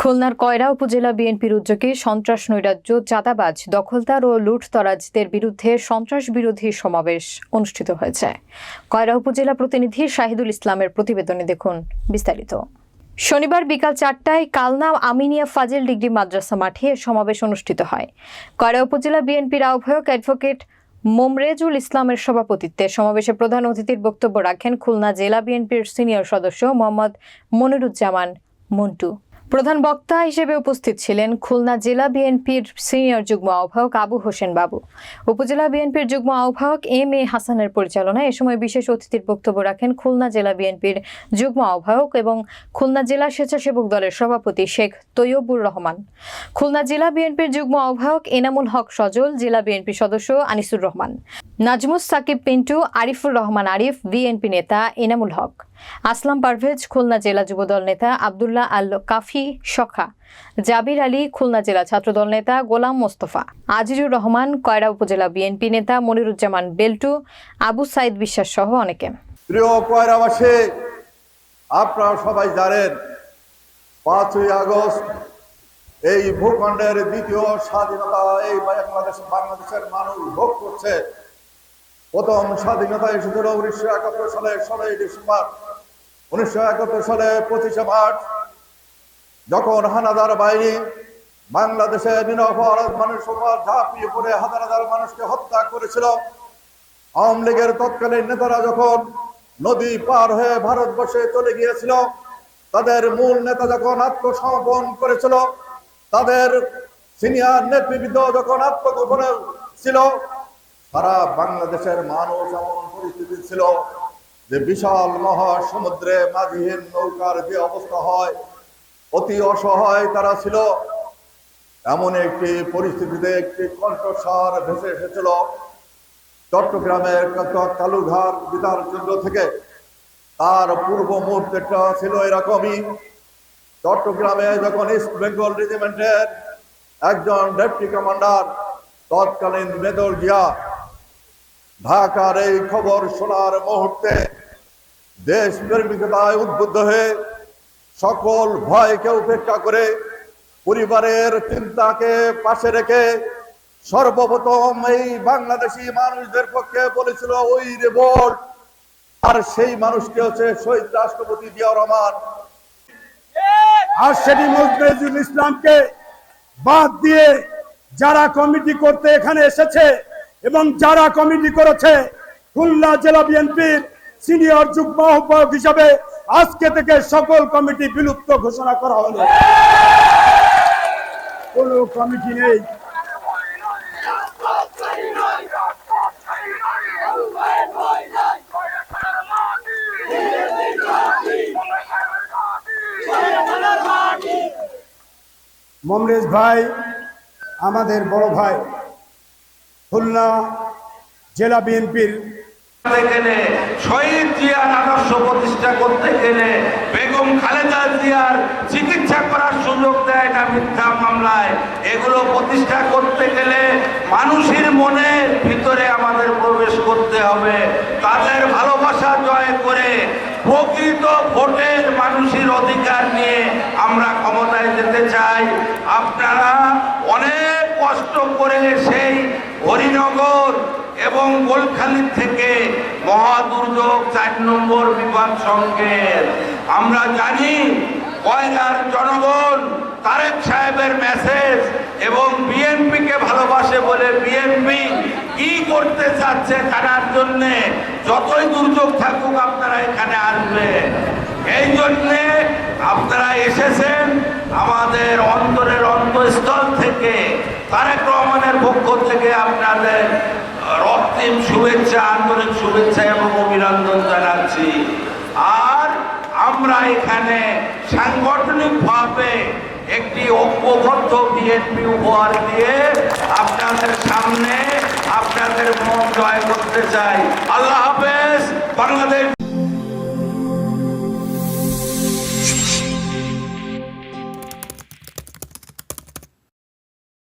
খুলনার কয়রা উপজেলা বিএনপির উদ্যোগে সন্ত্রাস নৈরাজ্য, চাঁদাবাজ, দখলদার ও লুটতরাজদের বিরুদ্ধে সন্ত্রাস বিরোধী সমাবেশ অনুষ্ঠিত হয়েছে। কয়রা উপজেলা প্রতিনিধি শাহিদুল ইসলামের প্রতিবেদনে দেখুন বিস্তারিত। শনিবার বিকাল চারটায় কালনা আমিনিয়া ফাজিল ডিগ্রি মাদ্রাসা মাঠে সমাবেশ অনুষ্ঠিত হয়। কয়রা উপজেলা বিএনপির আহ্বায়ক অ্যাডভোকেট মোমরেজুল ইসলামের সভাপতিত্বে সমাবেশে প্রধান অতিথির বক্তব্য রাখেন খুলনা জেলা বিএনপির সিনিয়র সদস্য মোহাম্মদ মনিরুজ্জামান মন্টু। প্রধান বক্তা হিসেবে উপস্থিত ছিলেন খুলনা জেলা বিএনপির সিনিয়র যুগ্ম আহ্বায়ক আবু হোসেন বাবু। উপজেলা বিএনপির যুগ্ম আহ্বায়ক এম এ হাসানের পরিচালনায় এ সময় বিশেষ অতিথির বক্তব্য রাখেন খুলনা জেলা বিএনপির যুগ্ম আহ্বায়ক এবং খুলনা জেলা স্বেচ্ছাসেবক দলের সভাপতি শেখ তৈয়বুর রহমান। খুলনা জেলা বিএনপির যুগ্ম আহ্বায়ক এনামুল হক সজল, জেলা বিএনপি সদস্য আনিসুর রহমান। নাজমুস সাকিব পিন্টু, আরিফুর রহমান আরিফ, বিএনপি নেতা এনামুল হক। আসলাম পারভেজ, খুলনা জেলা যুবদল নেতা আবদুল্লাহ আল কাফি সখা, জাবির আলী, খুলনা জেলা ছাত্রদল নেতা গোলাম মোস্তফা, আজিজুর রহমান, কয়রা উপজেলা বিএনপি নেতা মনিরুজ্জামান বেল্টু, আবু সাইদ বিশ্বাস সহ অনেকে। প্রিয় কয়রাবাসী, আপনারা সবাই জানেন, পাঁচই আগস্ট, এই ভূখণ্ডের দ্বিতীয় স্বাধীনতা, এই বাংলাদেশ বাংলাদেশের মানুষ ভোগ করছে। প্রথম স্বাধীনতা এসেছিল উনিশশো একাত্তর সালে ষোলোই ডিসেম্বর উনিশশো একাত্তর সালে পঁচিশে মার্চ, যখন হানাদার বাহিনী বাংলাদেশে নিরপরাধ মানুষের উপর ঝাঁপিয়ে পড়ে হাজার হাজার মানুষকে হত্যা করেছিল, আওয়ামী লীগের তৎকালীন নেতারা যখন নদী পার হয়ে ভারতবর্ষে চলে গিয়েছিল, তাদের মূল নেতা যখন আত্মসমর্পণ করেছিল, তাদের সিনিয়র নেতৃবৃন্দ যখন আত্মগোপনে ছিল সারা বাংলাদেশের মানুষ এমন পরিস্থিতি ছিল যে বিশাল মহাসমুদ্রে মাঝিহীন নৌকার যে অবস্থা হয়, অতি অসহায় তারা ছিল। এমন একটি পরিস্থিতিতে একটি কণ্ঠস্বর ভেসে এসেছিল চট্টগ্রামের কালুঘাট বিদার কেন্দ্র থেকে। তার পূর্ব মুহূর্তেটা ছিল এরকমই। চট্টগ্রামে যখন ইস্ট বেঙ্গল রেজিমেন্টের একজন ডেপুটি কমান্ডার তৎকালীন মেদর জিয়া ঢাকার এই খবর শোনার মুহূর্তে দেশ প্রেমিকতায় উদ্বুদ্ধ হয়ে সকল ভয়কে উপেক্ষা করে পরিবারের চিন্তাকে পাশে রেখে সর্বপ্রথম এই বাংলাদেশি মানুষদের পক্ষে বলেছিল, ওই রেভোল্ট আর সেই মানুষটি হচ্ছে শহীদ রাষ্ট্রপতি জিয়াউর রহমান। আর সেটি নজরুল ইসলামকে বাদ দিয়ে যারা কমিটি করতে এখানে এসেছে এবং যারা কমিটি করেছে খুলনা জেলা বিএনপির সিনিয়র যুগ্ম আহ্বায়ক হিসাবে আজকে থেকে সকল কমিটি বিলুপ্ত ঘোষণা করা হলো। কোন কমিটি নেই। মমরেজ ভাই, আমাদের বড় ভাই। খুলনা জেলা বিএনপির গেলে শহীদ জিয়ার প্রতিষ্ঠা করতে গেলে বেগম খালেদা জিয়ার চিকিৎসা করার সুযোগ দেয় না মিথ্যা মামলায়। এগুলো প্রতিষ্ঠা করতে গেলে মানুষের মনে ভিতরে আমাদের প্রবেশ করতে হবে। তাদের ভালোবাসা জয় করে প্রকৃত ভোটের মানুষের অধিকার নিয়ে আমরা ক্ষমতায় যেতে চাই। আপনারা অনেক কষ্ট করে সেই হরিনগর এবং গোলখালি থেকে মহা দুর্যোগ চার নম্বর বিভাগ সংকেত। আমরা জানি কয়লার জনগণ তারেক সাহেবের মেসেজ এবং বিএনপিকে ভালোবাসে বলে বিএনপি কি করতে চাচ্ছে জানার জন্যে যতই দুর্যোগ থাকুক আপনারা এখানে আসবেন। এই জন্যে আপনারা এসেছেন আমাদের অন্তরের অন্তঃস্থল থেকে তারেক রহমানের পক্ষ থেকে আপনাদের রক্তিম শুভেচ্ছা, আন্তরিক শুভেচ্ছা এবং অভিনন্দন জানাচ্ছি। আর আমরা এখানে সাংগঠনিকভাবে একটি ঐক্যবদ্ধ বিএনপি উপহার দিয়ে আপনাদের সামনে আপনাদের মন জয় করতে চাই। আল্লাহ হাফেজ, বাংলাদেশ